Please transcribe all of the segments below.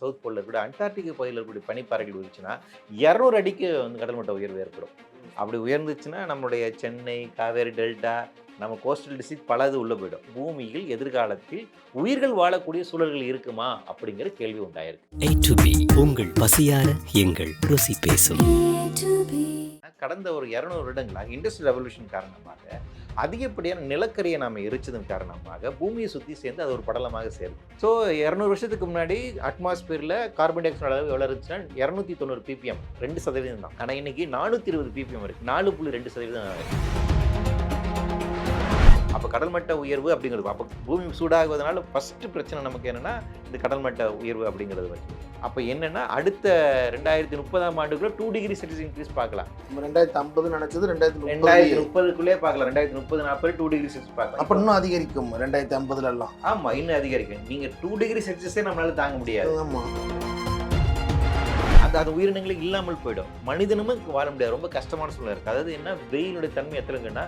South போலில் இருக்கக்கூடிய Antarctica பகுதியில் இருக்கக்கூடிய பனிப்பாறைகள் உதிச்சுன்னா இரநூறு அடிக்கு வந்து கடல் மட்ட உயர்வு ஏற்படும். அப்படி உயர்ந்துச்சுன்னா நம்மளுடைய சென்னை காவேரி டெல்டா நம்ம கோஸ்டல் டிஸ்ட்ரிக்ட் பல இது உள்ளே போயிடும். பூமியில் எதிர்காலத்தில் உயிர்கள் வாழக்கூடிய சூழல்கள் இருக்குமா அப்படிங்கிற கேள்வி உண்டாயிருக்கு. A to B உங்கள் பசியார எங்கள் ருசி பேசும். கடந்த ஒரு இரநூறு வருடங்களாக இண்டஸ்ட்ரியல் ரெவல்யூஷன் காரணமாக அதிகப்படியான நிலக்கரியை நாம் எரிச்சதன் காரணமாக பூமியை சுற்றி சேர்ந்து அது ஒரு படலமாக சேருது. ஸோ இரநூறு வருஷத்துக்கு முன்னாடி அட்மாஸ்பியரில் கார்பன் டை ஆக்சைடு அளவு எவ்வளோ இருந்துச்சுன்னா இரநூத்தி தொண்ணூறு பிபிஎம் ரெண்டு சதவீதம் தான் ஆனால் இன்னைக்கு நானூற்றி இருபது பிபிஎம் இருக்குது நாலு புள்ளி ரெண்டு சதவீதம் இருக்குது அப்போ கடல் மட்ட உயர்வு அப்படிங்கிறது அப்போ பூமி சூடாகுவதனால ஃபஸ்ட்டு பிரச்சனை நமக்கு என்னென்னா இந்த கடல் மட்ட உயர்வு அப்படிங்கிறது பற்றி அப்போ என்னென்னா அடுத்த ரெண்டாயிரத்தி முப்பதாம் ஆண்டுக்குள்ள டூ டிகிரி செல்சியஸ் இன்க்ரீஸ் பார்க்கலாம். நம்ம ரெண்டாயிரத்தி ஐம்பது நினைச்சது ரெண்டாயிரத்தி ரெண்டாயிரத்தி முப்பது முப்பதுக்குள்ளே பார்க்கலாம். ரெண்டாயிரத்தி முப்பது நாற்பது டூ டிகிரி செல்சியஸ் அப்ப பார்க்கலாம் இன்னும் அதிகரிக்கும் ரெண்டாயிரத்தி ஐம்பதுல எல்லாம் ஆமா இன்னும் அதிகரிக்கும். நீங்க டூ டிகிரி செல்சியஸே நம்மளால தாங்க முடியாது. ஆமா. அந்த அது உயிரினங்களுக்கு இல்லாமல் போயிடும். மனிதனும் வாழ முடியாது. ரொம்ப கஷ்டமான சூழ்நிலை இருக்கு. அதாவது என்ன வெயிலுடைய தன்மை எத்தனைங்கன்னா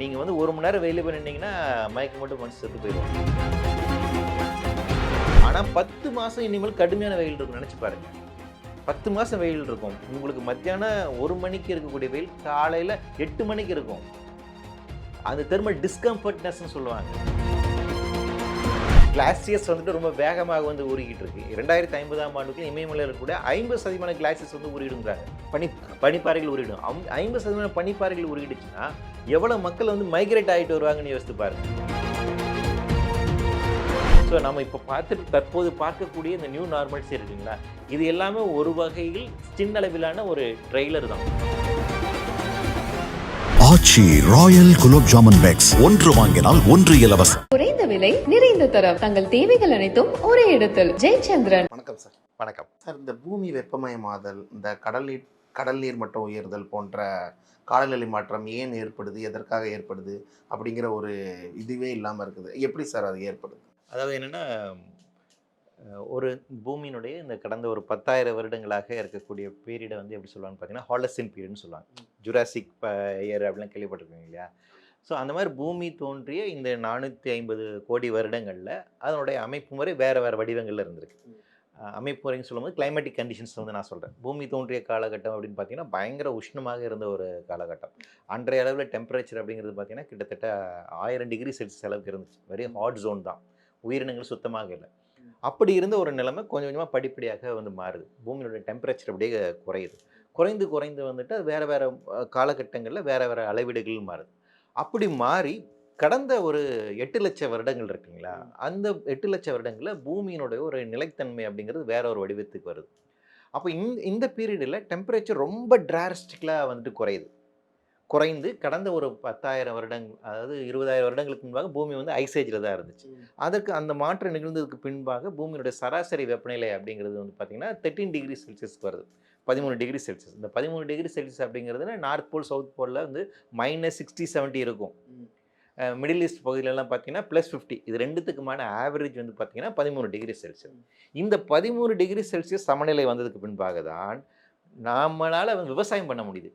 நீங்கள் வந்து ஒரு மணி நேரம் வெயில போய் நின்னீங்கன்னா மயக்கம் மட்டும் மனுஷன் செத்து போயிடும் ஆனால் பத்து மாதம் இனிமேல் கடுமையான வெயில் இருக்கும் நினச்சி பாருங்க. பத்து மாதம் வெயில் இருக்கும். உங்களுக்கு மத்தியானம் ஒரு மணிக்கு இருக்கக்கூடிய வெயில் காலையில் எட்டு மணிக்கு இருக்கும். அந்த தெர்மல் டிஸ்கம்ஃபர்ட்னஸ்ன்னு சொல்லுவாங்க. கிளாசியஸ் வந்துட்டு ரொம்ப வேகமாக வந்து ஊறிக்கிட்டு இருக்கு. ரெண்டாயிரத்தி ஐம்பதாம் ஆண்டுக்கு இமயமலையில் இருக்கக்கூடிய ஐம்பது சதவீதமான கிளாசியஸ் வந்து ஊறிடுங்கிறாங்க. பனி பனிப்பாறைகள் ஊறிடும். ஐம்- ஐம்பது சதவீதமான பனிப்பாறைகள் ஊறிடுச்சுன்னா எவ்வளோ மக்கள் வந்து மைக்ரேட் ஆகிட்டு வருவாங்கன்னு யோசித்து பாருங்க. ஸோ நம்ம இப்போ பார்த்துட்டு தற்போது பார்க்கக்கூடிய இந்த நியூ நார்மல்ஸ் இருக்குங்களா? இது எல்லாமே ஒரு வகையில் சின்ன அளவிலான ஒரு ட்ரெய்லர் தான். ஆச்சி ராயல் குலோப் ஜாமுன் பேக்ஸ் ஒன்று வாங்கினால் ஒன்று இலவசம். விலை நிறைந்த தரம். தங்கள் தேவைகள் அனைத்தும் ஒரே இடத்தில். ஜெயச்சந்திரன். வணக்கம் சார். வணக்கம். சார் இந்த பூமி வெப்பமயமாதல் இந்த கடல் நீர் கடல் நீர் மட்டம் உயர்தல் போன்ற காலநிலை மாற்றம் ஏன் ஏற்படுது? எதற்காக ஏற்படுது? அப்படிங்கிற ஒரு இதுவே இல்லாமல் இருக்குது. எப்படி சார் அது ஏற்படுது? அதாவது என்னென்னா ஒரு பூமியினுடைய இந்த கடந்த ஒரு பத்தாயிரம் வருடங்களாக இருக்கக்கூடிய பீரியடை வந்து எப்படி சொல்லுவாங்கன்னு பார்த்தீங்கன்னா ஹாலசின் பீரியட்னு சொல்லுவாங்க. ஜுராசிக் இயர் அப்படிலாம் கேள்விப்பட்டிருக்கீங்க இல்லையா? ஸோ அந்த மாதிரி பூமி தோன்றிய இந்த நானூற்றி ஐம்பது கோடி வருடங்களில் அதனுடைய அமைப்பு முறை வேறு வேறு வடிவங்களில் இருந்திருக்கு. அமைப்பு முறைன்னு சொல்லும்போது கிளைமேட்டிக் கண்டிஷன்ஸ் வந்து நான் சொல்கிறேன் பூமி தோன்றிய காலகட்டம் அப்படின்னு பார்த்தீங்கன்னா பயங்கர உஷ்ணமாக இருந்த ஒரு காலகட்டம். அன்றைய அளவில் டெம்பரேச்சர் அப்படிங்கிறது பார்த்தீங்கன்னா கிட்டத்தட்ட ஆயிரம் டிகிரி செல்சியஸ் அளவுக்கு இருந்துச்சு. வெரி ஹாட் ஜோன் தான். உயிரினங்கள் சுத்தமாக இல்லை. அப்படி இருந்த ஒரு நிலைமை கொஞ்சம் கொஞ்சமாக படிப்படியாக வந்து மாறுது. பூமியோட டெம்பரேச்சர் அப்படியே குறையுது. குறைந்து குறைந்து வந்துட்டு அது வேறு வேறு காலகட்டங்களில் வேறு வேறு அளவீடுகள் மாறுது. அப்படி மாறி கடந்த ஒரு எட்டு லட்சம் வருடங்கள் இருக்குங்களா? அந்த எட்டு லட்சம் வருடங்களில் பூமியினுடைய ஒரு நிலைத்தன்மை அப்படிங்கிறது வேற ஒரு வடிவத்துக்கு வருது. அப்போ இந்த இந்த பீரியடில் டெம்பரேச்சர் ரொம்ப டிராஸ்டிக்கலாக வந்துட்டு குறையுது. குறைந்து கடந்த ஒரு பத்தாயிரம் வருடங்கள் அதாவது இருபதாயிரம் வருடங்களுக்கு முன்பாக பூமி வந்து ஐசேஜில் தான் இருந்துச்சு. அதற்கு அந்த மாற்றம் நிகழ்ந்ததுக்கு பின்பாக பூமியினுடைய சராசரி வெப்பநிலை அப்படிங்கிறது வந்து பார்த்திங்கன்னா தேர்ட்டீன் டிகிரி செல்சியஸ்க்கு வருது. பதிமூணு டிகிரி செல்சியஸ் இந்த பதிமூணு டிகிரி செல்சியஸ் அப்படிங்கிறதுல நார்த் போல் சவுத் போலில் வந்து மைனஸ் சிக்ஸ்டி செவன்ட்டி இருக்கும். மிடில் ஈஸ்ட் பகுதியிலலாம் பார்த்தீங்கன்னா ப்ளஸ் ஃபிஃப்டி இது ரெண்டுத்துக்குமான ஆவரேஜ் வந்து பார்த்தீங்கன்னா பதிமூணு டிகிரி செல்சியஸ் இந்த பதிமூணு டிகிரி செல்சியஸ் சமநிலை வந்ததுக்கு பின்பாக தான் நம்மளால் விவசாயம் பண்ண முடியுது.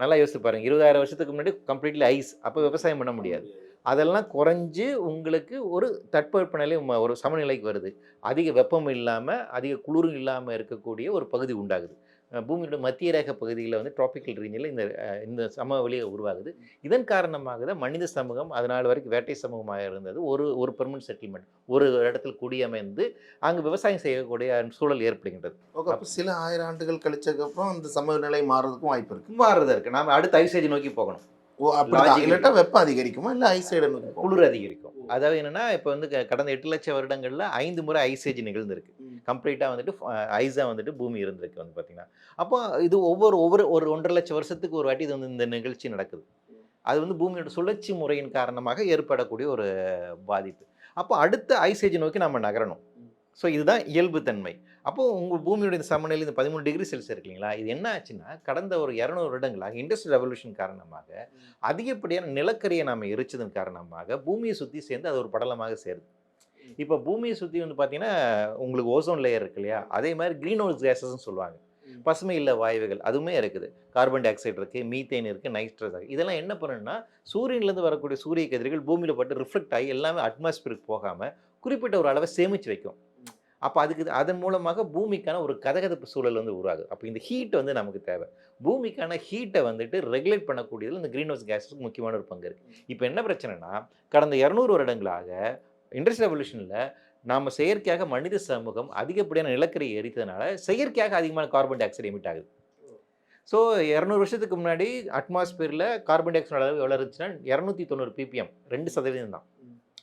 நல்லா யோசிச்சு பாருங்க. இருபதாயிரம் வருஷத்துக்கு முன்னாடி கம்ப்ளீட்லி ஐஸ் அப்போ விவசாயம் பண்ண முடியாது. அதெல்லாம் குறைஞ்சு உங்களுக்கு ஒரு தட்பவெப்பநிலை ஒரு சமநிலைக்கு வருது. அதிக வெப்பம் இல்லாமல் அதிக குளிரும் இல்லாமல் இருக்கக்கூடிய ஒரு பகுதி உண்டாகுது. பூமியோட மத்திய ரேகை பகுதியில் வந்து டிராபிக்கல் ரீஜனில் இந்த இந்த சமவெளி உருவாகுது. இதன் காரணமாக தான் மனித சமூகம் அதனால் வரைக்கும் வேட்டை சமூகமாக இருந்தது. ஒரு ஒரு பெர்மனன்ட் செட்டில்மெண்ட் ஒரு இடத்துல குடியமைந்து அங்கு விவசாயம் செய்யக்கூடிய சூழல் ஏற்படுகின்றது. ஓகே அப்போ சில ஆயிரம் ஆண்டுகள் கழிச்சதுக்கப்புறம் அந்த சமநிலை மாறுறதுக்கும் வாய்ப்பு இருக்கு. மாறுதா இருக்கு. நாம அடுத்த ஐசேஜ் நோக்கி போகணும். இல்லாட்டா வெப்பம் அதிகரிக்குமா? இல்லை நோக்கி போகுமா? குளிர் அதிகரிக்கும். அதாவது என்னன்னா இப்போ வந்து கடந்த எட்டு லட்சம் வருடங்கள்ல ஐந்து முறை ஐசேஜ் நிகழ்ந்திருக்கு. கம்ப்ளீட்டாக வந்துட்டு ஐஸாக வந்துட்டு பூமி இருந்திருக்கு வந்து பார்த்தீங்கன்னா அப்போ இது ஒவ்வொரு ஒவ்வொரு ஒரு ஒன்றரை லட்சம் வருஷத்துக்கு ஒரு வாட்டி இது வந்து இந்த நிகழ்ச்சி நடக்குது. அது வந்து பூமியோட சுழற்சி முறையின் காரணமாக ஏற்படக்கூடிய ஒரு பாதிப்பு. அப்போ அடுத்த ஐசேஜ் நோக்கி நம்ம நகரணும். ஸோ இதுதான் இயல்புத்தன்மை அப்போ உங்கள் பூமியோட இந்த சமநிலை இந்த பதிமூணு டிகிரி செல்சியஸ் இருக்கு இல்லைங்களா? இது என்ன ஆச்சுன்னா கடந்த ஒரு இரநூறு வருடங்களாக இண்டஸ்ட்ரியல் ரெவல்யூஷன் காரணமாக அதிகப்படியான நிலக்கரியை நாம் எரிச்சதன் காரணமாக பூமியை சுற்றி சேர்ந்து அது ஒரு படலமாக சேருது. இப்போ பூமியை சுற்றி வந்து பார்த்தீங்கன்னா உங்களுக்கு ஓசோன் லேயர் இருக்கு இல்லையா? அதே மாதிரி க்ரீன் ஹவுஸ் கேஸஸ்ன்னு சொல்லுவாங்க. பசுமை இல்ல வாயுகள் அதுவுமே இருக்குது. கார்பன் டை ஆக்சைடு இருக்குது மீத்தேன் இருக்குது நைட்ரஸ் இருக்குது இதெல்லாம் என்ன பண்ணுன்னா சூரியன்லேருந்து வரக்கூடிய சூரிய கதிர்கள் பூமியில் பட்டு ரிஃப்ளெக்ட் ஆகி எல்லாமே அட்மாஸ்பியருக்கு போகாமல் குறிப்பிட்ட ஒரு அளவை சேமித்து வைக்கும். அப்போ அதுக்கு அதன் மூலமாக பூமிக்கான ஒரு கதகதப்பு சூழல் வந்து உருவாகுது. அப்போ இந்த ஹீட் வந்து நமக்கு தேவை. பூமிக்கான ஹீட்டை வந்துட்டு ரெகுலேட் பண்ணக்கூடியதில் இந்த க்ரீன் ஹவுஸ் கேஸுக்கு முக்கியமான ஒரு பங்கு இருக்குது இப்போ என்ன பிரச்சனைனா கடந்த இரநூறு வருடங்களாக இண்டஸ்ட்ரியல் ரெவல்யூஷனில் நாம் செயற்கையாக மனித சமூகம் அதிகப்படியான நிலக்கரி எரித்ததுனால செயற்கையாக அதிகமான கார்பன் டை ஆக்சைடு எமிட் ஆகுது. ஸோ இரநூறு வருஷத்துக்கு முன்னாடி அட்மாஸ்பியரில் கார்பன் டை ஆக்சைடு அளவு எவ்வளோ இருந்துச்சுன்னா இரநூத்தி தொண்ணூறு பிபிஎம் ரெண்டு சதவீதம் தான்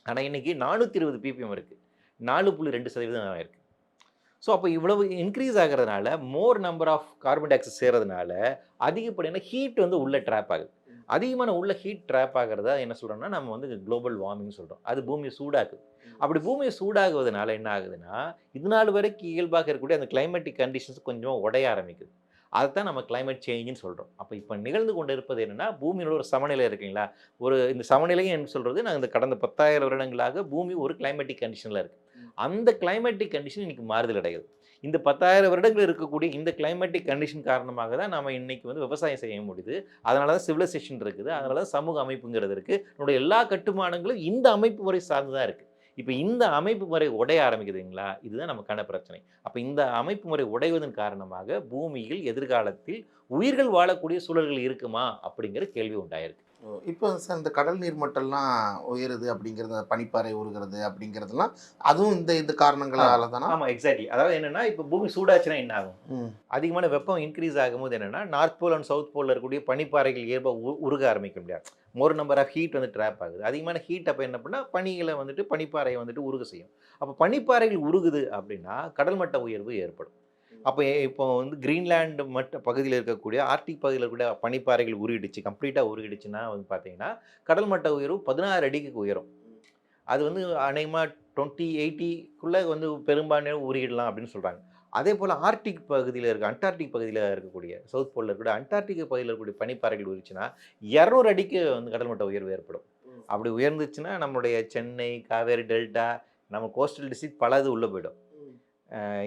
ஆனால் இன்னைக்கு நானூற்றி இருபது பிபிஎம் இருக்குது நாலு புள்ளி ரெண்டு சதவீதம் இருக்குது ஸோ அப்போ இவ்வளவு இன்க்ரீஸ் ஆகிறதுனால more number of carbon dioxide சேர்றதுனால அதிகப்படியான ஹீட் வந்து உள்ள ட்ராப் ஆகுது. அதிகமான உள்ள ஹீட் ட்ராப் ஆகிறதா என்ன சொல்கிறோம்னா நம்ம வந்து குளோபல் வார்மிங் சொல்கிறோம் அது பூமியை சூடாக்குது. அப்படி பூமியை சூடாகுவதனால என்ன ஆகுதுன்னா இது நாள் வரைக்கும் இயல்பாக இருக்கக்கூடிய அந்த கிளைமேட்டிக் கண்டிஷன்ஸ் கொஞ்சம் உடைய ஆரம்பிக்குது. அதைத்தான் நம்ம climate சேஞ்சுன்னு சொல்கிறோம் அப்போ இப்போ நிகழ்ந்து கொண்டு இருப்பது என்னென்னா பூமியோட ஒரு சமநிலை இருக்குங்களா? ஒரு இந்த சமநிலையும் என்ன சொல்கிறது நாங்கள் இந்த கடந்த பத்தாயிரம் வருடங்களாக பூமி ஒரு கிளைமேட்டிக் கண்டிஷனில் இருக்குது அந்த கிளைமேட்டிக் கண்டிஷன் இன்னைக்கு மாறுதல் அடையுது. இந்த பத்தாயிரம் வருடங்கள் இருக்கக்கூடிய இந்த கிளைமேட்டிக் கண்டிஷன் காரணமாக தான் நம்ம இன்னைக்கு வந்து விவசாயம் செய்ய முடியுது. அதனால தான் சிவிலைசேஷன் இருக்குது. அதனால தான் சமூக அமைப்புங்கிறது இருக்குது நம்முடைய எல்லா கட்டுமானங்களும் இந்த அமைப்பு முறை சார்ந்து தான் இருக்குது இப்போ இந்த அமைப்பு முறை உடைய ஆரம்பிக்குதுங்களா? இதுதான் நமக்கான பிரச்சனை. அப்போ இந்த அமைப்பு முறை உடைவதன் காரணமாக பூமியில் எதிர்காலத்தில் உயிர்கள் வாழக்கூடிய சூழல்கள் இருக்குமா? அப்படிங்கிற கேள்வி உண்டாயிருக்கு. இப்போ சார் இந்த கடல் நீர் மட்டம்லாம் உயருது அப்படிங்கிறது பனிப்பாறை உருகிறது அப்படிங்கிறதுலாம் அதுவும் இந்த இந்த காரணங்களால தானா ஆமாம் எக்ஸாக்ட்லி அதாவது என்னன்னா இப்போ பூமி சூடாச்சுன்னா என்ன ஆகும்? அதிகமான வெப்பம் இன்க்ரீஸ் ஆகும்போது என்னன்னா நார்த் போல் அண்ட் சவுத் போலில் இருக்கக்கூடிய பனிப்பாறைகள் இயல்பா உ உருக ஆரம்பிக்க முடியாது. மோர் நம்பர் ஆஃப் ஹீட் வந்து ட்ராப் ஆகுது. அதிகமான ஹீட் அப்போ என்ன பண்ணால் பனிகளை வந்துட்டு பனிப்பாறையை வந்துட்டு உருக செய்யும். அப்போ பனிப்பாறைகள் உருகுது அப்படின்னா கடல் மட்ட உயர்வு ஏற்படும். அப்போ இப்போ வந்து கிரீன்லாண்டு மட்ட பகுதியில் இருக்கக்கூடிய ஆர்டிக் பகுதியில் இருக்கக்கூடிய பனிப்பாறைகள் உருகிடுச்சு. கம்ப்ளீட்டாக உருகிடுச்சுன்னா வந்து பார்த்தீங்கன்னா கடல் மட்ட உயர்வு பதினாறு அடிக்கு உயரும். அது வந்து அநேகமாக டுவெண்ட்டி எயிட்டிக்குள்ளே வந்து பெரும்பான்மையாக உருகிடலாம் அப்படின்னு சொல்கிறாங்க அதே போல் ஆர்டிக் பகுதியில் இருக்க அண்டார்டிக் பகுதியில் இருக்கக்கூடிய சவுத் போலில் இருக்கக்கூடிய அண்டார்டிக் பகுதியில் இருக்கக்கூடிய பனிப்பாறைகள் உருச்சுன்னா இரநூறு அடிக்கு வந்து கடல் மட்ட உயர்வு ஏற்படும். அப்படி உயர்ந்துச்சுன்னா நம்மளுடைய சென்னை காவேரி டெல்டா நம்ம கோஸ்டல் டிஸ்ட்ரிக்ட் பலது உள்ளே போயிடும்.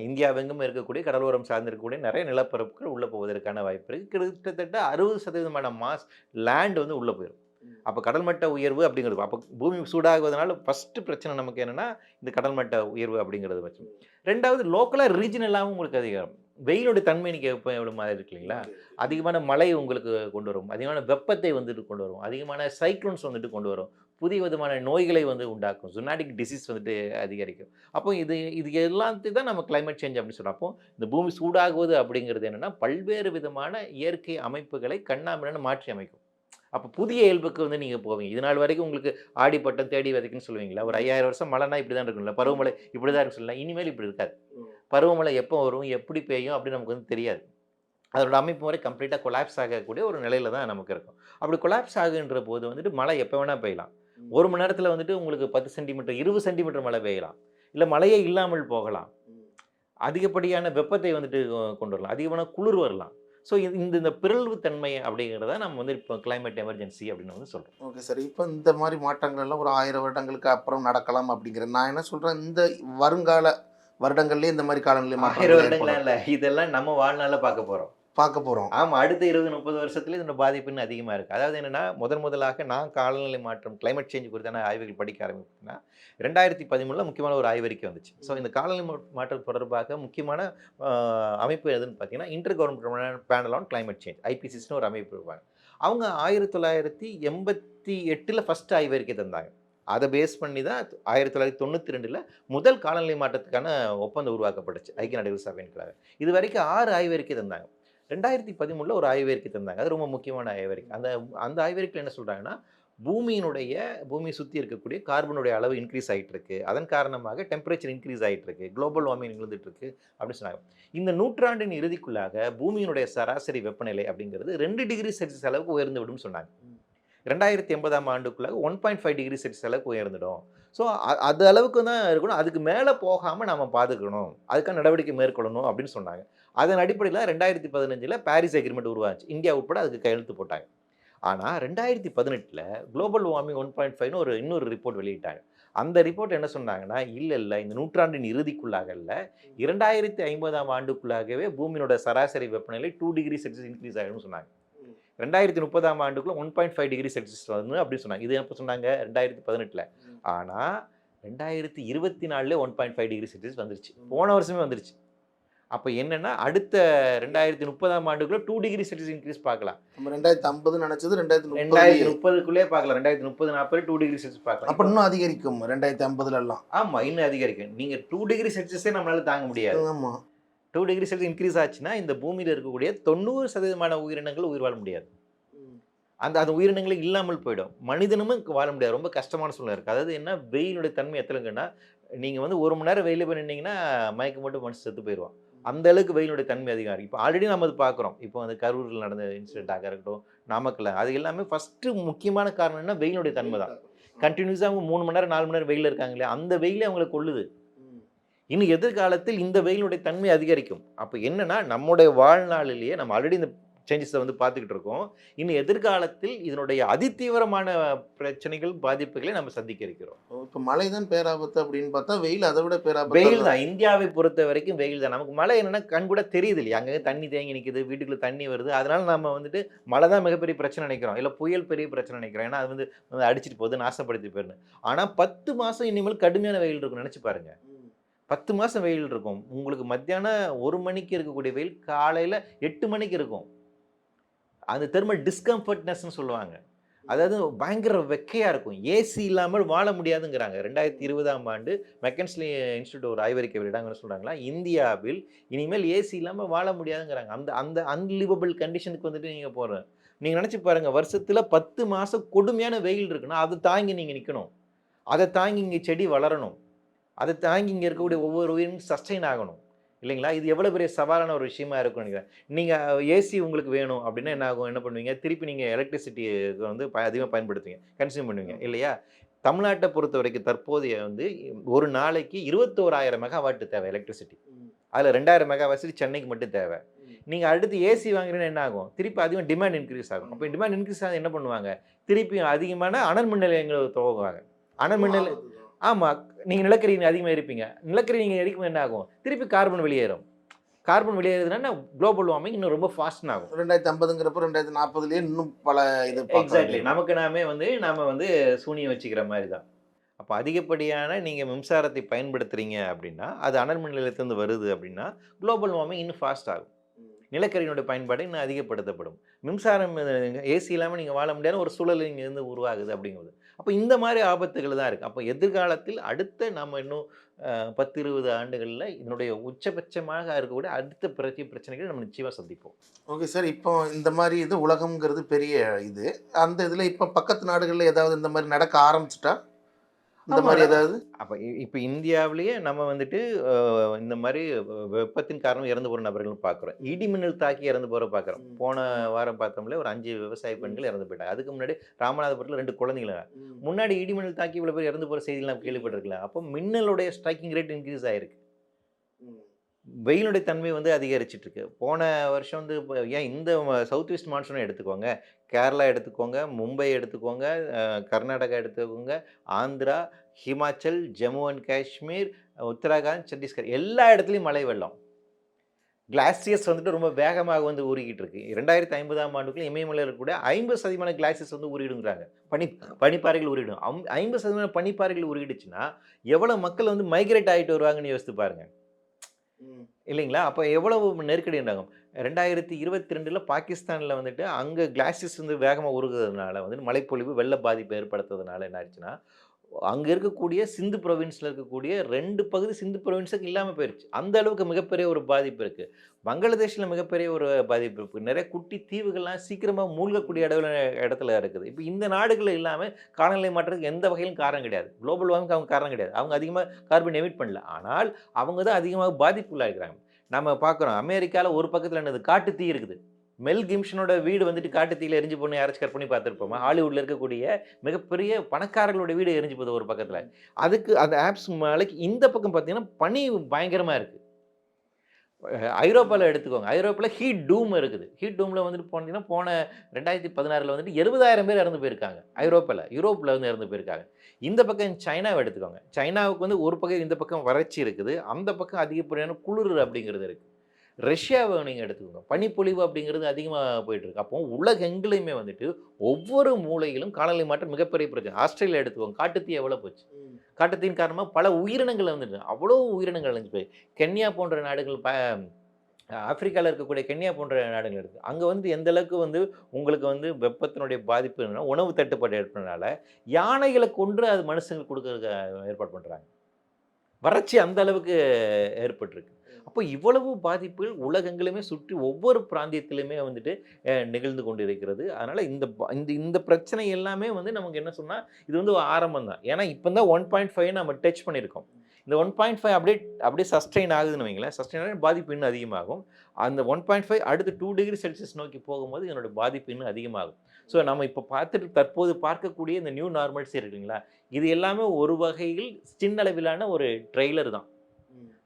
இந்தியாவெங்கும் இருக்கக்கூடிய கடலோரம் சார்ந்திருக்கக்கூடிய நிறைய நிலப்பரப்புகள் உள்ளே போவதற்கான வாய்ப்பு இருக்குது கிட்டத்தட்ட அறுபது சதவீதமான மாஸ் லேண்ட் வந்து உள்ளே போயிடும் அப்போ கடல்மட்ட உயர்வு அப்படிங்கிறது அப்போ பூமி சூடாகுவதனால ஃபஸ்ட்டு பிரச்சனை நமக்கு என்னென்னா இந்த கடல்மட்ட உயர்வு அப்படிங்கிறது பிரச்சனை ரெண்டாவது லோக்கலாக ரீஜனலாகவும் உங்களுக்கு அதிகம் வெயிலோட தன்மை நீங்கள் எப்போ எவ்வளோ மாதிரி இருக்கு இல்லைங்களா? அதிகமான மழை உங்களுக்கு கொண்டு வரும். அதிகமான வெப்பத்தை வந்துட்டு கொண்டு வரும். அதிகமான சைக்ளோன்ஸ் வந்துட்டு கொண்டு வரும். புதிய விதமான நோய்களை வந்து உண்டாக்கும். ஜுனாடிக் டிசீஸ் வந்துட்டு அதிகரிக்கும். அப்போ இது இது எல்லாத்தையும் தான் நம்ம climate சேஞ்ச் அப்படின்னு சொல்கிறோம் அப்போ இந்த பூமி சூடாகுவது அப்படிங்கிறது என்னென்னா பல்வேறு விதமான இயற்கை அமைப்புகளை கண்ணாமண்ணு மாற்றி அமைக்கும். அப்போ புதிய இயல்புக்கு வந்து நீங்கள் போவீங்க. இது நாள் வரைக்கும் உங்களுக்கு ஆடி பட்டம் தேடி விதைக்குன்னு சொல்லுவீங்களா? ஒரு ஐயாயிரம் வருஷம் மழைனா இப்படி தான் இருக்கும்ல. பருவமழை இப்படி தான் இருக்கு சொல்லலாம் இனிமேல் இப்படி இருக்காது. பருவமழை எப்போ வரும் எப்படி பெய்யும் அப்படின்னு நமக்கு வந்து தெரியாது. அதோட அமைப்பு முறை கம்ப்ளீட்டாக கொலாப்ஸ் ஆகக்கூடிய ஒரு நிலையில தான் நமக்கு இருக்கும். அப்படி கொலாப்ஸ் ஆகுன்ற போது வந்துட்டு மழை எப்போ வேணால் பெய்யலாம். ஒரு மணி நேரத்தில் வந்துட்டு உங்களுக்கு பத்து சென்டிமீட்டர் இருபது சென்டிமீட்டர் மழை பெய்யலாம். இல்லை மழையே இல்லாமல் போகலாம். அதிகப்படியான வெப்பத்தை வந்துட்டு கொண்டு வரலாம். அதிகமான குளிர் வரலாம். ஸோ இந்த இந்த பிறழ்வு தன்மை அப்படிங்கிறத நம்ம வந்து இப்போ climate எமர்ஜென்சி அப்படின்னு வந்து சொல்கிறோம் ஓகே சார். இப்போ இந்த மாதிரி மாற்றங்கள் எல்லாம் ஒரு ஆயிரம் வருடங்களுக்கு அப்புறம் நடக்கலாம் அப்படிங்கிற நான் என்ன சொல்கிறேன் இந்த வருங்கால வருடங்கள்லேயே இந்த மாதிரி காலநிலை ஆயிரம் மாற்றங்கள் வருடங்களா ஏற்படும். இல்லை இதெல்லாம் நம்ம வாழ்நாளில் பார்க்க போகிறோம் பார்க்க போகிறோம் ஆமாம் அடுத்த இருபது முப்பது வருஷத்துல இதோட பாதிப்பு இன்னும் அதிகமாக இருக்குது அதாவது என்னென்னா முதன் முதலாக நான் காலநிலை மாற்றம் climate சேஞ்ச் குறித்தான ஆய்வுகள் படிக்க ஆரம்பிச்சேன்னா ரெண்டாயிரத்தி பதிமூணில் முக்கியமான ஒரு ஆய்வறிக்கை வந்துச்சு. ஸோ இந்த காலநிலை மாற்றம் தொடர்பாக முக்கியமான அமைப்பு எதுன்னு பார்த்தீங்கன்னா inter government panel on climate change ஐபிசிஸ்னு ஒரு அமைப்பு இருப்பாங்க அவங்க ஆயிரத்தி தொள்ளாயிரத்தி எண்பத்தி எட்டில் ஃபஸ்ட் ஆய்வறிக்கை தந்தாங்க. அதை பேஸ் பண்ணி தான் ஆயிரத்தி தொள்ளாயிரத்தி தொண்ணூற்றி ரெண்டில் முதல் காலநிலை மாற்றத்துக்கான ஒப்பந்தம் உருவாக்கப்பட்டுச்சு. ஐக்கிய நாடுகள் சபையின்களாக இது வரைக்கும் ஆறு ஆய்வறிக்கை தந்தாங்க. ரெண்டாயிரத்தி பதிமூணில் ஒரு ஆய்வறிக்கை தந்தாங்க. அது ரொம்ப முக்கியமான ஆய்வறிக்கை. அந்த அந்த ஆய்வறிக்கையில் என்ன சொல்கிறாங்கன்னா பூமியினுடைய பூமியை சுற்றி இருக்கக்கூடிய கார்பனுடைய அளவு இன்க்ரீஸ் ஆகிட்டு இருக்கு அதன் காரணமாக டெம்பரேச்சர் இன்க்ரீஸ் ஆகிட்டு இருக்கு குளோபல் வார்மிங் நிகழ்ந்துட்டு இருக்கு அப்படின்னு சொன்னாங்க. இந்த நூற்றாண்டின் இறுதிக்குள்ளாக பூமியினுடைய சராசரி வெப்பநிலை அப்படிங்கிறது ரெண்டு டிகிரி செல்சியஸ் அளவுக்கு உயர்ந்து விடும்னு சொன்னாங்க. ரெண்டாயிரத்தி எண்பதாம் ஆண்டுக்குள்ளாக one point five degree Celsius அளவுக்கு உயர்ந்துடும். ஸோ அது அளவுக்கு தான் இருக்கணும். அதுக்கு மேலே போகாமல் நாம் பார்த்துக்கணும் அதுக்கான நடவடிக்கை மேற்கொள்ளணும் அப்படின்னு சொன்னாங்க. அதன் அடிப்படையில் ரெண்டாயிரத்தி பதினஞ்சில் பாரிஸ் அக்ரிமெண்ட் உருவாச்சு. இந்தியா உட்பட அதுக்கு கையெழுத்து போட்டாங்க. ஆனால் ரெண்டாயிரத்தி பதினெட்டில் குளோபல் வார்மிங் ஒன் பாயிண்ட் ஃபைவ்னு ஒரு இன்னொரு ரிப்போர்ட் வெளியிட்டாங்க. அந்த ரிப்போர்ட் என்ன சொன்னாங்கன்னா இல்லை இல்லை இந்த நூற்றாண்டின் இறுதிக்குள்ளாக இல்லை இரண்டாயிரத்தி ஐம்பதாம் ஆண்டுக்குள்ளாகவே பூமியினோட சராசரி வெப்பநிலை டூ டிகிரி செல்சியஸ் இன்க்ரீஸ் ஆகிடும்னு சொன்னாங்க. ரெண்டாயிரத்தி முப்பதாம் ஆண்டுக்குள்ள one point five degree Celsius வந்து அப்படின்னு சொன்னாங்க. இது எப்போ சொன்னாங்க? ரெண்டாயிரத்தி பதினெட்டில். ஆனால் ரெண்டாயிரத்தி இருபத்தி நாலுல one point five degree Celsius வந்துருச்சு. போன வருஷமே வந்துருச்சு. அப்போ என்னன்னா அடுத்த ரெண்டாயிரத்தி முப்பதாம் ஆண்டுக்குள்ள டூ டிகிரி செல்சியஸ் இன்க்ரீஸ் பார்க்கலாம். நம்ம ரெண்டாயிரத்தி ஐம்பது நினைச்சது ரெண்டாயிரத்தி ரெண்டாயிரத்தி முப்பது முப்பதுக்குள்ளே பார்க்கலாம். ரெண்டாயிரத்தி முப்பது நாற்பது டூ டிகிரி செல்சியஸ் பார்க்கலாம். அப்ப இன்னும் அதிகரிக்கும் ரெண்டாயிரத்தி ஐம்பதுல எல்லாம் ஆமா இன்னும் அதிகரிக்கும். நீங்க டூ டிகிரி செல்சியஸே நம்மளால தாங்க முடியாது. ஆமா. டூ டிகிரி செல்சியஸ் இன்க்ரீஸ் ஆச்சுன்னா இந்த பூமியில இருக்கக்கூடிய தொண்ணூறு சதவீதமான உயிரினங்கள் உயிர் வாழ முடியாது. அந்த அந்த உயிரினங்களே இல்லாமல் போயிடும். மனிதனும் வாழ முடியாது. ரொம்ப கஷ்டமான சூழ்நிலை இருக்குது அதாவது என்ன வெயிலுடைய தன்மை எத்தனைங்கன்னா நீங்கள் வந்து ஒரு மணி நேரம் வெயிலில் போய் நின்னீங்கன்னா மயக்கம் மட்டும் மனுஷன் செத்து போயிடுவான். அந்த அளவுக்கு வெயிலுடைய தன்மை அதிகம். இருக்குது இப்போ ஆல்ரெடி நம்ம அது பார்க்குறோம் இப்போ வந்து கரூரில் நடந்த இன்சிடென்ட்டாக இருக்கட்டும் நாமக்கல்ல அது எல்லாமே ஃபஸ்ட்டு முக்கியமான காரணம் என்ன? வெயிலுடைய தன்மை தான். கண்டினியூஸாக அவங்க மூணு மணி நேரம் நாலு மணி நேரம் வெயில் இருக்காங்களே அந்த வெயிலே அவங்களை கொள்ளுது இன்னும் எதிர்காலத்தில் இந்த வெயிலுடைய தன்மை அதிகரிக்கும். அப்போ என்னன்னா நம்முடைய வாழ்நாளிலேயே நம்ம ஆல்ரெடி இந்த சேஞ்சஸை வந்து பார்த்துக்கிட்டு இருக்கோம். இன்னும் எதிர்காலத்தில் இதனுடைய அதிதீவிரமான பிரச்சனைகள் பாதிப்புகளை நம்ம சந்திக்க இருக்கிறோம். இப்ப மழை தான் பேராபத்து அப்படின்னு பார்த்தா வெயில் அதை விட பேராபத்து வெயில் தான். இந்தியாவை பொறுத்த வரைக்கும் வெயில் தான். நமக்கு மழை என்னன்னா கண் கூட தெரியுது இல்லையா? அங்கங்கே தண்ணி தேங்கி நிற்குது வீட்டுக்குள்ள தண்ணி வருது. அதனால நம்ம வந்துட்டு மழை தான் மிகப்பெரிய பிரச்சனை நினைக்கிறோம். இல்லை புயல் பெரிய பிரச்சனை நினைக்கிறோம். ஏன்னா அது வந்து அடிச்சிட்டு போகுது நாசப்படுத்தி போயிருந்து ஆனால் பத்து மாதம் இனிமேல் கடுமையான வெயில் இருக்கும் நினச்சி பாருங்க. பத்து மாதம் வெயில் இருக்கும். உங்களுக்கு மத்தியானம் ஒரு மணிக்கு இருக்கக்கூடிய வெயில் காலையில் எட்டு மணிக்கு இருக்கும். அந்த தெர்மல் டிஸ்கம்ஃபர்ட்னஸ்ன்னு சொல்லுவாங்க. அதாவது பயங்கர வெக்கையாக இருக்கும். ஏசி இல்லாமல் வாழ முடியாதுங்கிறாங்க. ரெண்டாயிரத்தி இருபதாம் ஆண்டு மெக்கன்ஸ்லி இன்ஸ்டியூட் ஒரு ஆய்வறிக்கை வெளியிடாங்க சொல்கிறாங்களா இந்தியாவில் இனிமேல் ஏசி இல்லாமல் வாழ முடியாதுங்கிறாங்க. அந்த அந்த அன்லிவபிள் கண்டிஷனுக்கு வந்துட்டு நீங்கள் போகிற நீங்கள் நினச்சி பாருங்கள் வருஷத்தில் பத்து மாதம் கொடுமையான வெயில் இருக்குன்னா அதை தாங்கி நீங்கள் நிற்கணும் அதை தாங்கி இங்கே செடி வளரணும். அதை தாங்கி இங்கே இருக்கக்கூடிய ஒவ்வொரு உயிரும் சஸ்டைன் ஆகணும். இல்லைங்களா? இது எவ்வளோ பெரிய சவாலான ஒரு விஷயமா இருக்கும்னு நினைக்கிறேன். நீங்கள் ஏசி உங்களுக்கு வேணும் அப்படின்னா என்ன ஆகும்? என்ன பண்ணுவீங்க? திருப்பி நீங்கள் எலக்ட்ரிசிட்டி வந்து ப அதிகமாக பயன்படுத்துவீங்க. கன்சியூம் பண்ணுவீங்க. இல்லையா? தமிழ்நாட்டை பொறுத்த வரைக்கும் தற்போதைய வந்து ஒரு நாளைக்கு இருபத்தோராயிரம் மெகாவாட் தேவை எலக்ட்ரிசிட்டி அதில் ரெண்டாயிரம் மெகாவாட் சென்னைக்கு மட்டும் தேவை. நீங்கள் அடுத்து ஏசி வாங்குறீங்கன்னா என்ன ஆகும்? திருப்பி அதிகம் டிமாண்ட் இன்க்ரீஸ் ஆகும். அப்போ டிமாண்ட் இன்க்ரீஸ் ஆகுது என்ன பண்ணுவாங்க? திருப்பி அதிகமான அனல் மின் நிலையங்கள் துவங்குவாங்க அனல் மின் ஆமாம் நீங்கள் நிலக்கரி அதிகமாக இருப்பீங்க நிலக்கரி நீங்கள் எரிக்கும் என்ன ஆகும்? திருப்பி கார்பன் வெளியேறும். கார்பன் வெளியேறுதுன்னா குளோபல் வார்மிங் இன்னும் ரொம்ப ஃபாஸ்ட்னு ஆகும். ரெண்டாயிரத்தி ஐம்பதுங்கிறப்ப ரெண்டாயிரத்தி நாற்பதுலயே இன்னும் பல இது எக்ஸாக்ட்லி நமக்கு நாமே வந்து நாம வந்து சூனியம் வச்சுக்கிற மாதிரி தான் அப்போ அதிகப்படியான நீங்கள் மின்சாரத்தை பயன்படுத்துறீங்க அப்படின்னா அது அனல் மின் நிலையத்திலிருந்து வருது அப்படின்னா குளோபல் வார்மிங் இன்னும் ஃபாஸ்ட் ஆகும். நிலக்கரியினுடைய பயன்பாடு இன்னும் அதிகப்படுத்தப்படும். மின்சாரம் ஏசி இல்லாமல் நீங்கள் வாழ முடியாத ஒரு சூழல் இங்கே இருந்து உருவாகுது அப்படிங்கிறது அப்போ இந்த மாதிரி ஆபத்துகள் தான் இருக்குது அப்போ எதிர்காலத்தில் அடுத்த நம்ம இன்னும் பத்து இருபது ஆண்டுகளில் இதனுடைய உச்சபட்சமாக இருக்கக்கூடிய அடுத்த பிரச்சனை பிரச்சனைகளை நம்ம நிச்சயமாக சந்திப்போம். Okay sir. இப்போ இந்த மாதிரி இது உலகம்ங்கிறது பெரிய இது. அந்த இதில் இப்போ பக்கத்து நாடுகளில் ஏதாவது இந்த மாதிரி நடக்க ஆரம்பிச்சிட்டா? இந்த. மாதிரி ஏதாவது? அப்போ இப்போ இந்தியாவிலேயே நம்ம வந்துட்டு இந்த மாதிரி வெப்பத்தின் காரணம் இறந்து போகிற நபர்கள் பார்க்குறோம் இடி மின்னல் தாக்கி இறந்து போகிற பார்க்குறோம். போன வாரம் பார்த்தோம்ல ஒரு அஞ்சு விவசாய பெண்கள் இறந்து போயிட்டாங்க. அதுக்கு முன்னாடி ராமநாதபுரத்தில் ரெண்டு குழந்தைங்கள முன்னாடி இடி மின்னல் தாக்கி இவ்வளோ பேர் இறந்து போகிற செய்திகள் நம்ம கேள்விப்பட்டிருக்கலாம் அப்போ மின்னலுடைய ஸ்ட்ரைக்கிங் ரேட் இன்க்ரீஸ் ஆயிருக்கு. வெயிலுடைய தன்மை வந்து அதிகரிச்சுட்டு இருக்கு போன வருஷம் வந்து இப்போ ஏன் இந்த சவுத் வெஸ்ட் மான்சூனை எடுத்துக்கோங்க. கேரளா எடுத்துக்கோங்க மும்பை எடுத்துக்கோங்க கர்நாடகா எடுத்துக்கோங்க ஆந்திரா ஹிமாச்சல் ஜம்மு அண்ட் காஷ்மீர் உத்தராகண்ட் சத்தீஸ்கர் எல்லா இடத்துலையும் மழை வெள்ளம். கிளாசியஸ் வந்துட்டு ரொம்ப வேகமாக வந்து ஊறிக்கிட்டு இருக்கு ரெண்டாயிரத்தி ஐம்பதாம் ஆண்டுக்குள்ள இமயமலையில் கூட ஐம்பது சதவீதமான கிளாசியஸ் வந்து ஊறிடுங்கிறாங்க பனி பனிப்பாறைகள் உருகிடும். ஐம்பது சதவீதமான பனிப்பாறைகள் உருகிடுச்சுன்னா எவ்வளோ மக்கள் வந்து மைக்ரேட் ஆகிட்டு வருவாங்கன்னு யோசித்து பாருங்க. இல்லைங்களா? அப்போ எவ்வளவு நெருக்கடின்றாங்க ரெண்டாயிரத்தி இருபத்தி ரெண்டில் பாகிஸ்தானில் வந்துட்டு அங்கே கிளாஸஸ் வந்து வேகமாக உருகுறதுனால வந்து மழைப்பொழிவு வெள்ள பாதிப்பு ஏற்படுத்துறதுனால என்ன ஆச்சுன்னா அங்கே இருக்கக்கூடிய சிந்து ப்ரொவின்ஸில் இருக்கக்கூடிய ரெண்டு பகுதி சிந்து ப்ரொவின்ஸுக்கு இல்லாமல் போயிடுச்சு அந்த அளவுக்கு மிகப்பெரிய ஒரு பாதிப்பு இருக்குது பங்களாதேஷில் மிகப்பெரிய ஒரு பாதிப்பு இருக்குது நிறைய குட்டி தீவுகள்லாம் சீக்கிரமாக மூழ்கக்கூடிய இடத்துல இடத்துல இருக்குது. இப்போ இந்த நாடுகள் இல்லாமல் காலநிலை மாற்றத்துக்கு எந்த வகையிலும் காரணம் கிடையாது. குளோபல் வார்மிங் அவங்க காரணம் கிடையாது. அவங்க அதிகமாக கார்பன் எமிட் பண்ணல. ஆனால் அவங்க தான் அதிகமாக பாதிப்புள்ளாகிறாங்க நம்ம பார்க்குறோம். அமெரிக்காவில் ஒரு பக்கத்தில் என்னது? காட்டு தீ இருக்குது. மெல் கிம்ஷனோட வீடு வந்துட்டு காட்டு தீயில எரிஞ்சு போன யாராச்சும் கற்பனை பார்த்துருப்போமா? ஹாலிவுட்ல இருக்கக்கூடிய மிகப்பெரிய பணக்காரர்களோட வீடு எரிஞ்சு போகுது ஒரு பக்கத்தில். அதுக்கு அந்த ஆப்ஸ் மலைக்கு இந்த பக்கம் பார்த்தீங்கன்னா பனி பயங்கரமாக இருக்குது ஐரோப்பாவில் எடுத்துக்கோங்க. ஐரோப்பாவில் ஹீட் டூம் இருக்குது. ஹீட் டூமில் வந்துட்டு போனீங்கன்னா போன ரெண்டாயிரத்தி பதினாறில் வந்துட்டு எழுபதாயிரம் பேர் இறந்து போயிருக்காங்க. ஐரோப்பாவில் யூரோப்பில் வந்து இறந்து போயிருக்காங்க. இந்த பக்கம் சைனாவை எடுத்துக்கோங்க. சைனாவுக்கு வந்து ஒரு பக்கம் இந்த பக்கம் வறட்சி இருக்குது. அந்த பக்கம் அதிகப்படியான குளிர் அப்படிங்கிறது இருக்குது ரஷ்யாவை நீங்கள் எடுத்துக்கோங்க. பனிப்பொழிவு அப்படிங்கிறது அதிகமாக போயிட்டு இருக்கு அப்போ உலகெங்கிலுமே வந்துட்டு ஒவ்வொரு மூலையிலும் காலநிலை மாற்றம் மிகப்பெரிய பிரச்சனை. ஆஸ்திரேலியா எடுத்துக்கோங்க. காட்டுத்தீ எவ்வளோ போச்சு? காட்டுத்தீன் காரணமாக பல உயிரினங்கள் வந்துட்டு அவ்வளோ உயிரினங்கள் அழிஞ்சு போய். கென்யா போன்ற நாடுகள் ப ஆப்பிரிக்காவில் இருக்கக்கூடிய கென்யா போன்ற நாடுகள் இருக்குது அங்கே வந்து எந்த அளவுக்கு வந்து உங்களுக்கு வந்து வெப்பத்தினுடைய பாதிப்பு என்னன்னா, உணவு தட்டுப்பாடு ஏற்படுறதுனால யானைகளை கொன்று அது மனுஷங்களுக்கு கொடுக்கறதுக்கு ஏற்பாடு பண்ணுறாங்க வறட்சி அந்த அளவுக்கு ஏற்பட்டிருக்கு. அப்போ இவ்வளவு பாதிப்புகள் உலகங்களுமே சுற்றி ஒவ்வொரு பிராந்தியத்திலுமே வந்துட்டு நிகழ்ந்து கொண்டு இருக்கிறது அதனால் இந்த இந்த இந்த பிரச்சனை எல்லாமே வந்து நமக்கு என்ன சொன்னால் இது வந்து ஆரம்பம் தான். ஏன்னா இப்போ தான் ஒன் பாயிண்ட் ஃபைவ் நம்ம டச் பண்ணியிருக்கோம். இந்த ஒன் பாயிண்ட் ஃபைவ் அப்படியே அப்படியே சஸ்டெயின் ஆகுதுன்னு வைங்களேன் சஸ்டெயின் ஆகி பாதிப்பு இன்னும் அதிகமாகும். அந்த ஒன் பாயிண்ட் ஃபைவ் அடுத்து டூ டிகிரி செல்சியஸ் நோக்கி போகும்போது இதனோட பாதிப்பு இன்னும் அதிகமாகும். ஸோ நம்ம இப்போ பார்த்துட்டு தற்போது பார்க்கக்கூடிய இந்த நியூ நார்மல்ஸ் இருக்குங்களா இது எல்லாமே ஒரு வகையில் சின்ன அளவிலான ஒரு ட்ரெய்லர் தான்.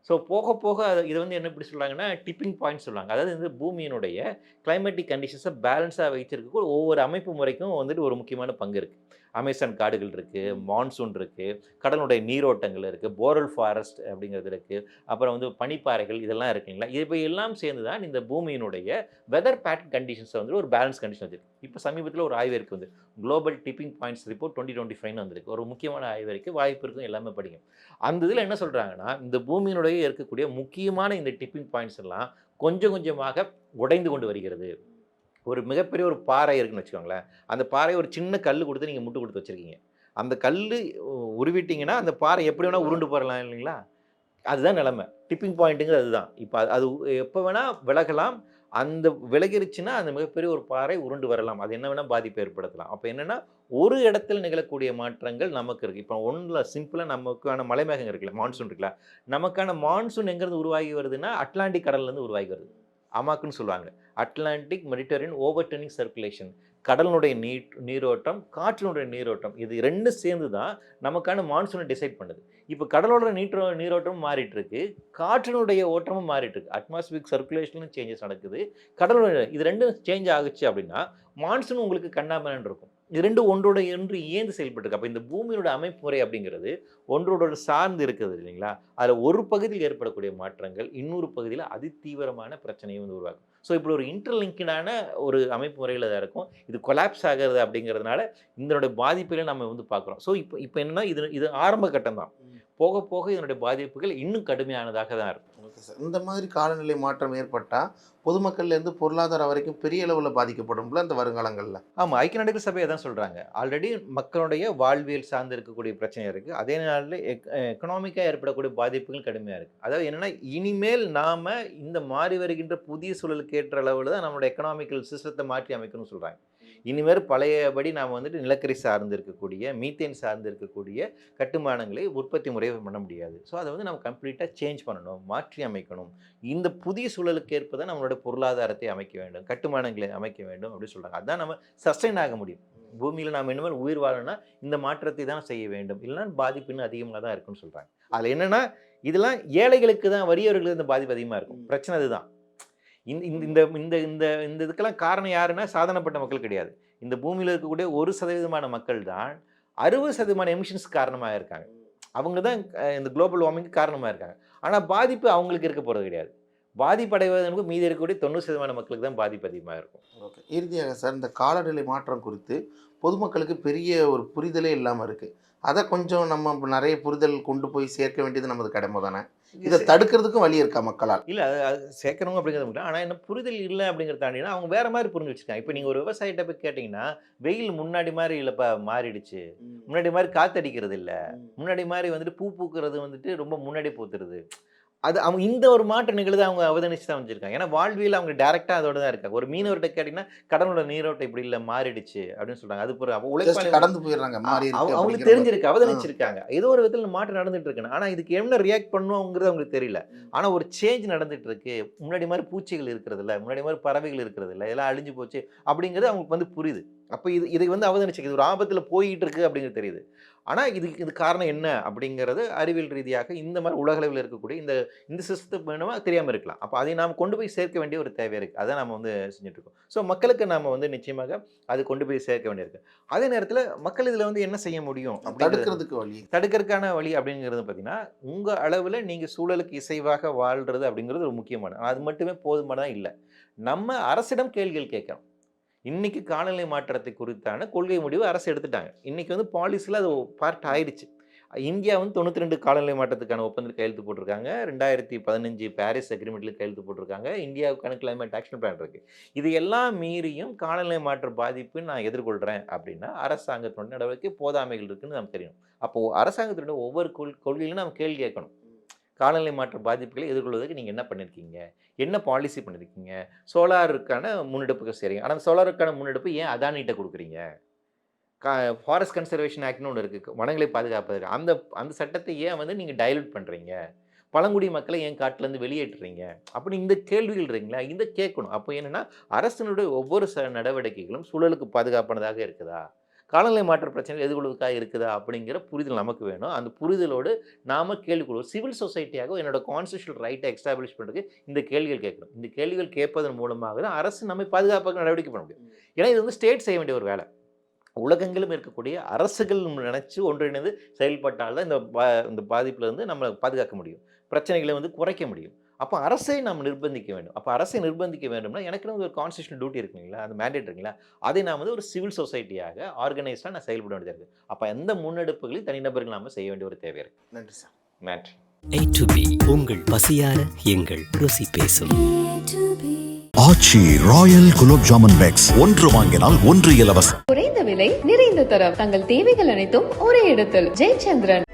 ஸோ போக போக அது- இது வந்து என்ன இப்படி சொல்கிறாங்கன்னா டிப்பிங் பாயிண்ட் சொல்லுவாங்க அதாவது வந்து பூமியினுடைய கிளைமேட்டிக் கண்டிஷன்ஸை பேலன்ஸாக வைத்திருக்க ஒவ்வொரு அமைப்பு முறைக்கும் வந்துட்டு ஒரு முக்கியமான பங்கு இருக்குது அமேசான் காடுகள் இருக்குது மான்சூன் இருக்குது கடலுடைய நீரோட்டங்கள் இருக்குது போரல் ஃபாரஸ்ட் அப்படிங்கிறது இருக்குது அப்புறம் வந்து பனிப்பாறைகள் இதெல்லாம் இருக்குங்களா இப்போ எல்லாம் சேர்ந்து தான் இந்த பூமியினுடைய வெதர் பேட்டர்ன் கண்டிஷன்ஸை வந்து ஒரு பேலன்ஸ் கண்டிஷன் வச்சிருக்கு. இப்போ சமீபத்தில் ஒரு ஆய்வறிக்கை வந்து global tipping points report twenty twenty ஃபைவ்னு வந்திருக்கு. ஒரு முக்கியமான ஆய்வறிக்கை வாய்ப்பு இருக்கும் எல்லாமே படிக்கும். அந்த இதில் என்ன சொல்கிறாங்கன்னா இந்த பூமியினுடைய இருக்கக்கூடிய முக்கியமான இந்த டிப்பிங் பாயிண்ட்ஸ் எல்லாம் கொஞ்சம் கொஞ்சமாக உடைந்து கொண்டு வருகிறது. ஒரு மிகப்பெரிய ஒரு பாறை இருக்குன்னு வச்சுக்கோங்களேன். அந்த பாறை ஒரு சின்ன கல் கொடுத்து நீங்கள் முட்டு கொடுத்து வச்சுருக்கீங்க. அந்த கல் உருவிட்டிங்கன்னா அந்த பாறை எப்படி வேணால் உருண்டு போடலாம் இல்லைங்களா? அதுதான் நிலமை. டிப்பிங் பாயிண்ட்டுங்கிறது அதுதான். இப்போ அது- அது எப்போ வேணால் விலகலாம். அந்த விலகிருச்சுன்னா அந்த மிகப்பெரிய ஒரு பாறை உருண்டு வரலாம். அது என்ன வேணால் பாதிப்பு ஏற்படுத்தலாம். அப்போ என்னென்னா ஒரு இடத்துல நிகழக்கூடிய மாற்றங்கள் நமக்கு இருக்குது இப்போ ஒன்றில் சிம்பிளாக நமக்கான மலைமேகம் இருக்குல்ல மான்சூன் இருக்குல்ல. நமக்கான மான்சூன் எங்கேருந்து உருவாகி வருதுன்னா அட்லாண்டிக் கடல்லேருந்து உருவாகி வருது. அமாக்குன்னு சொல்லுவாங்க. Atlantic Mediterranean overturning circulation. கடலினுடைய நீர் நீரோட்டம் காற்றினுடைய நீரோட்டம் இது ரெண்டும் சேர்ந்து தான் நமக்கான மான்சூனை டிசைட் பண்ணுது. இப்போ கடலோட நீற்ற நீரோட்டமும் மாறிட்டுருக்கு காற்றினுடைய ஓட்டமும் மாறிட்டுருக்கு. அட்மாஸ்பிக் அட்மாஸ்பியரிக் சர்க்குலேஷனும் சேஞ்சஸ் நடக்குது. கடலோட இது ரெண்டும் சேஞ்ச் ஆகுச்சு அப்படின்னா மான்சூன் உங்களுக்கு கண்ணாமலன் இருக்கும். இது ரெண்டும் ஒன்றோட ஒன்று ஏந்து செயல்பட்டுருக்கு. அப்போ இந்த பூமியோட அமைப்பு முறை அப்படிங்கிறது ஒன்றோட சார்ந்து இருக்குது இல்லைங்களா? அதில் ஒரு பகுதியில் ஏற்படக்கூடிய மாற்றங்கள் இன்னொரு பகுதியில் அதிதீவிரமான பிரச்சனையை வந்து உருவாக்கும். ஸோ இப்படி ஒரு இன்டர்லிங்க்டான ஒரு அமைப்பு முறையில் தான் இருக்கும். இது கொலாப்ஸ் ஆகிறது அப்படிங்கிறதுனால இதனுடைய பாதிப்புகளை நம்ம வந்து பார்க்குறோம். ஸோ இப்போ இப்போ என்னன்னா இது இது ஆரம்ப கட்டம் தான். போக போக இதனுடைய பாதிப்புகள் இன்னும் கடுமையானதாக தான் இருக்கும். Okay sir. இந்த மாதிரி காலநிலை மாற்றம் ஏற்பட்டால் பொதுமக்கள்லேருந்து பொருளாதாரம் வரைக்கும் பெரிய அளவில் பாதிக்கப்படும்ல இந்த வருங்காலங்களில். ஆமாம் ஐக்கிய நாடுகள் சபையை தான் சொல்கிறாங்க ஆல்ரெடி மக்களுடைய வாழ்வியல் சார்ந்து இருக்கக்கூடிய பிரச்சனை இருக்குது அதே நாளில் எக்கனாமிக்காக ஏற்படக்கூடிய பாதிப்புகள் கடுமையாக இருக்குது அதாவது என்னென்னா இனிமேல் நாம் இந்த மாறி வருகின்ற புதிய சூழலுக்கு ஏற்ற அளவில் தான் நம்மளோட எக்கனாமிக்கல் சிஸ்டத்தை மாற்றி அமைக்கணும்னு சொல்கிறாங்க இனிமேல் பழையபடி நாம் வந்துட்டு நிலக்கரி சார்ந்து இருக்கக்கூடிய மீத்தேன் சார்ந்து இருக்கக்கூடிய கட்டுமானங்களை உற்பத்தி முறையை பண்ண முடியாது. ஸோ அதை வந்து நம்ம கம்ப்ளீட்டாக சேஞ்ச் பண்ணணும் மாற்றி அமைக்கணும். இந்த புதிய சூழலுக்கு ஏற்ப தான் நம்மளோட பொருளாதாரத்தை அமைக்க வேண்டும் கட்டுமானங்களை அமைக்க வேண்டும் அப்படின்னு சொல்கிறாங்க அதான் நம்ம சஸ்டைன் ஆக முடியும். பூமியில் நாம் இனிமேல் உயிர் வாழணும்னா இந்த மாற்றத்தை தான் செய்ய வேண்டும். இல்லைன்னா பாதிப்பு இன்னும் அதிகமாக தான் இருக்குன்னு சொல்கிறாங்க அதில் என்னென்னா இதெல்லாம் ஏழைகளுக்கு தான் வறியவர்களுக்கு இந்த பாதிப்பு அதிகமாக இருக்கும். பிரச்சனை அதுதான். இந்த இந்த இந்த இந்த இந்த இந்த இதுக்கெல்லாம் காரணம் யாருன்னா சாதனப்பட்ட மக்கள் கிடையாது. இந்த பூமியில் இருக்கக்கூடிய ஒரு சதவீதமான மக்கள் தான் அறுபது சதவீதமான எமிஷன்ஸ் காரணமாக இருக்காங்க. அவங்க தான் இந்த குளோபல் வார்மிங்க்கு காரணமாக இருக்காங்க. ஆனால் பாதிப்பு அவங்களுக்கு இருக்க போகிறது கிடையாது. பாதிப்படைவதற்கு மீதி இருக்கக்கூடிய தொண்ணூறு சதவீதமான மக்களுக்கு தான் பாதிப்பு அதிகமாக இருக்கும். ஓகே. இறுதியாக சார் இந்த காலநிலை மாற்றம் குறித்து பொதுமக்களுக்கு பெரிய ஒரு புரிதலே இல்லாமல் இருக்குது அதை கொஞ்சம் நம்ம நிறைய புரிதல் கொண்டு போய் சேர்க்க வேண்டியது நமது கடமை தானே? இதை தடுக்கிறதுக்கும் வழி இருக்கா மக்களால்? இல்லை அது சேர்க்கறவங்க அப்படிங்கிறது ஆனால் என்ன புரிதல் இல்லை அப்படிங்கிறத தாண்டினா அவங்க வேற மாதிரி புரிஞ்சு வச்சிருக்காங்க இப்போ நீங்கள் ஒரு விவசாயிட்ட போய் கேட்டிங்கன்னா வெயில் முன்னாடி மாதிரி இல்லைப்பா மாறிடுச்சு. முன்னாடி மாதிரி காத்தடிக்கிறது இல்லை. முன்னாடி மாதிரி வந்துட்டு பூ பூக்கிறது வந்துட்டு ரொம்ப முன்னாடி பூத்துருது. அது அவங்க இந்த ஒரு மாற்றம் நிகழ்வு அவங்க அவதானிச்சு தான் வச்சிருக்காங்க ஏன்னா வாழ்வியல் அவங்க டேரெக்டாக அதோட தான் இருக்காங்க. ஒரு மீனவர்கிட்ட கேட்டிங்கன்னா கடலோட நீரோட்டம் இப்படி இல்லை மாறிடுச்சு அப்படின்னு சொல்றாங்க. அது ஒரு உழைப்பாளி கடந்து போயிடுறாங்க அவங்களுக்கு தெரிஞ்சிருக்கு அவதானிச்சிருக்காங்க. ஏதோ ஒரு விதத்தில் மாற்றம் நடந்துட்டு இருக்கு. ஆனா இதுக்கு என்ன ரியாக்ட் பண்ணுவோங்கிறது அவங்களுக்கு தெரியல. ஆனா ஒரு சேஞ்ச் நடந்துட்டு இருக்கு. முன்னாடி மாதிரி பூச்சிகள் இருக்கிறது இல்ல முன்னாடி மாதிரி பறவைகள் இருக்கிறது இல்ல எல்லாம் அழிஞ்சு போச்சு அப்படிங்கிறது அவங்களுக்கு வந்து புரியுது. அப்போ இது இதை வந்து அவதானிச்சு இது ஒரு ஆபத்தில் போயிட்டு இருக்கு அப்படிங்கிறது தெரியுது. ஆனால் இது இது காரணம் என்ன? அப்படிங்கிறது அறிவியல் ரீதியாக இந்த மாதிரி உலகளவில் இருக்கக்கூடிய இந்த இந்த சிஸ்டத்தை வேணுமா தெரியாமல் இருக்கலாம். அப்போ அதை நாம் கொண்டு போய் சேர்க்க வேண்டிய ஒரு தேவை இருக்குது அதை நம்ம வந்து செஞ்சுட்டு இருக்கோம். ஸோ மக்களுக்கு நாம் வந்து நிச்சயமாக அது கொண்டு போய் சேர்க்க வேண்டியிருக்கு. அதே நேரத்தில் மக்கள் இதில் வந்து என்ன செய்ய முடியும்? தடுக்கிறதுக்கு வழி. தடுக்கிறதுக்கான வழி அப்படிங்கிறது பார்த்தீங்கன்னா உங்கள் அளவில் நீங்கள் சூழலுக்கு இசைவாக வாழ்கிறது அப்படிங்கிறது ஒரு முக்கியமான அது மட்டுமே போதுமானதாக இல்லை. நம்ம அரசிடம் கேள்விகள் கேட்கணும். இன்றைக்கி காலநிலை மாற்றத்தை குறித்தான கொள்கை முடிவு அரசு எடுத்துட்டாங்க. இன்றைக்கி வந்து பாலிசியில் அது பார்ட் ஆயிடுச்சு இந்தியா வந்து தொண்ணூற்றி ரெண்டு காலநிலை மாற்றத்துக்கான ஒப்பந்தத்தில் கையெழுத்து போட்டிருக்காங்க. ரெண்டாயிரத்தி பதினஞ்சு பாரிஸ் அக்ரிமெண்ட்டில் கையெழுத்து போட்டிருக்காங்க. இந்தியாவுக்கான கிளைமேட் ஆக்ஷன் பிளான் இருக்குது இது எல்லாம் மீறியும் காலநிலை மாற்ற பாதிப்பு நான் எதிர்கொள்கிறேன் அப்படின்னா அரசாங்கத்தினுடைய நடவடிக்கை போதாமைகள் இருக்குன்னு நமக்கு தெரியும். அப்போது அரசாங்கத்தினுடைய ஒவ்வொரு கொள் கொள்கையிலும் நம்ம கேள்வி கேட்கணும். காலநிலை மாற்ற பாதிப்புகளை எதிர்கொள்வதற்கு நீங்கள் என்ன பண்ணியிருக்கீங்க என்ன பாலிசி பண்ணியிருக்கீங்க சோலாருக்கான முன்னெடுப்புக்கு சரிங்க ஆனால் சோலாருக்கான முன்னெடுப்பு ஏன் அதானிகிட்ட கொடுக்குறீங்க? கா ஃபாரஸ்ட் கன்சர்வேஷன் ஆக்ட்னு ஒன்று இருக்குது வனங்களை பாதுகாப்பதற்கு. அந்த அந்த சட்டத்தை ஏன் வந்து நீங்கள் டைலூட் பண்ணுறீங்க பழங்குடி மக்களை ஏன் காட்டிலேருந்து வெளியேற்றுறீங்க? அப்படி இந்த கேள்விகள் இருக்குங்களா? இந்த கேட்கணும். அப்போ என்னென்னா அரசினுடைய ஒவ்வொரு ச நடவடிக்கைகளும் சூழலுக்கு பாதுகாப்பானதாக இருக்குதா? காலநிலை மாற்ற பிரச்சனைகள் எதிர்கொள்வதற்காக இருக்குதா அப்படிங்கிற புரிதல் நமக்கு வேணும். அந்த புரிதலோடு நாம கேள்வி கொடுவோம் சிவில் சொசைட்டியாக என்னோட கான்ஸ்டியூஷனல் ரைட்டை எஸ்டாப்ளிஷ் பண்ணுறதுக்கு இந்த கேள்விகள் கேட்கணும். இந்த கேள்விகள் கேட்பதன் மூலமாக தான் அரசு நம்மை பாதுகாப்பாக நடவடிக்கை பண்ண முடியும். ஏன்னா இது வந்து ஸ்டேட் செய்ய வேண்டிய ஒரு வேலை. உலகெங்கிலும் இருக்கக்கூடிய அரசுகள் நினைச்சு ஒன்றிணைந்து செயல்பட்டால் தான் இந்த பா இந்த பாதிப்புலேருந்து நம்மளை பாதுகாக்க முடியும். பிரச்சனைகளை வந்து குறைக்க முடியும். அப்போ அரசை நாம் நிர்பந்திக்க வேண்டும். அப்போ அரசை நிர்பந்திக்க வேண்டும்னா எனக்கு வந்து ஒரு கான்ஸ்டியூஷனல் டியூட்டி இருக்குங்களா அந்த மேண்டேட் இருக்குங்களா அதை நான் வந்து ஒரு சிவில் சொசைட்டியாக ஆர்கனைஸ்டாக நான் செயல்பட வேண்டியது இருக்குது அப்போ எந்த முன்னெடுப்புகளையும் தனிநபர்கள் நாம செய்ய வேண்டிய ஒரு தேவை இருக்குது நன்றி சார். மேட்ரி A to B உங்கள் பசியார எங்கள் ருசி பேசும். ஆச்சி ராயல் குலோப் ஜாமுன் பேக்ஸ் ஒன்று வாங்கினால் ஒன்று இலவசம். குறைந்த விலை நிறைந்த தரம். தங்கள் தேவைகள் அனைத்தும் ஒரே இடத்தில். ஜெயச்சந்திரன்.